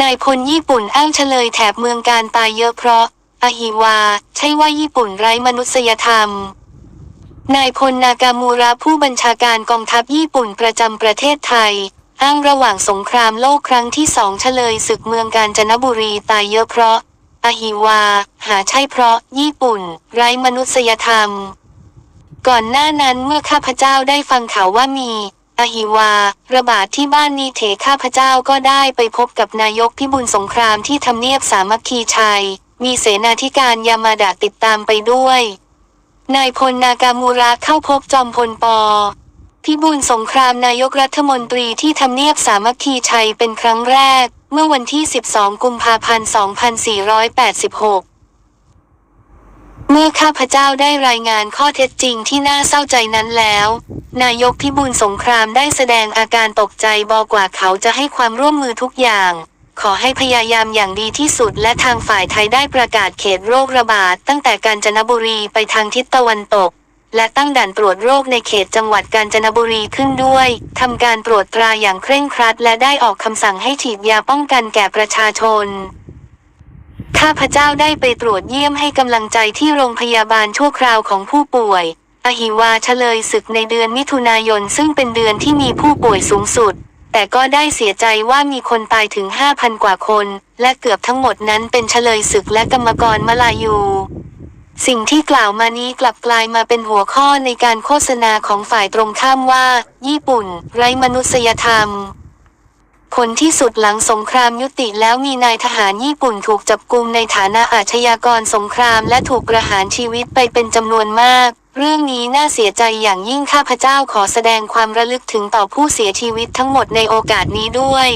นายพลญี่ปุ่นอ้างเฉลยแถบเมืองการตายเยอะเพราะอหิวา ใช่ว่าญี่ปุ่นไร้มนุษยธรรม นายพลนากามูระผู้บัญชาการกองทัพญี่ปุ่นประจำประเทศไทย อ้างระหว่างสงครามโลกครั้งที่สองเฉลยศึกเมืองกาญจนบุรีตายเยอะเพราะอหิวา หาใช่เพราะ ญี่ปุ่น ไร้มนุษยธรรม ก่อนหน้านั้นเมื่อข้าพเจ้าได้ฟังข่าวว่ามี อหิวา ระบาดที่บ้านนีเถข้าพเจ้าก็ได้ไปพบกับนายกพิบูลสงครามที่ทำเนียบสามัคคีชัย มีเสนาธิการยามาดะติดตามไปด้วย นายพลนากามูระเข้าพบจอมพลปอพิบูลสงครามนายกรัฐมนตรีที่ทำเนียบสามัคคีชัยเป็นครั้งแรก เมื่อวันที่ 12 กุมภาพันธ์ 2486 เมื่อข้าพเจ้าได้รายงานข้อเท็จจริงที่น่าเศร้าใจนั้นแล้ว นายกพิบูลสงครามได้แสดงอาการตกใจบอกว่าเขาจะให้ความร่วมมือทุกอย่าง ขอให้พยายามอย่างดีที่สุดและทางฝ่ายไทยได้ประกาศเขตโรคระบาดตั้งแต่กาญจนบุรีไปทางทิศตะวันตก และตั้งด่านตรวจโรคในเขตจังหวัดกาญจนบุรีขึ้นด้วยทำการตรวจตราอย่างเคร่งครัด และได้ออกคำสั่งให้ฉีดยาป้องกันแก่ประชาชน ข้าพเจ้าได้ไปตรวจเยี่ยมให้กำลังใจที่โรงพยาบาลชั่วคราวของผู้ป่วย อหิวาเฉลยศึกในเดือนมิถุนายนซึ่งเป็นเดือนที่มีผู้ป่วยสูงสุด แต่ก็ได้เสียใจว่ามีคนตายถึง 5,000 กว่าคน และเกือบทั้งหมดนั้นเป็นเฉลยศึกและกรรมกรมาลายู สิ่งที่กล่าวมานี้กลับกลายมาเป็นหัวข้อในการโฆษณาของฝ่ายตรงข้ามว่า ญี่ปุ่น ไร้มนุษยธรรม ผลที่สุดหลังสงครามยุติแล้วมีนายทหารญี่ปุ่นถูกจับกุมในฐานะอาชญากรสงครามและถูกประหารชีวิตไปเป็นจำนวนมาก เรื่องนี้น่าเสียใจอย่างยิ่งข้าพเจ้าขอแสดงความระลึกถึงต่อผู้เสียชีวิตทั้งหมดในโอกาสนี้ด้วย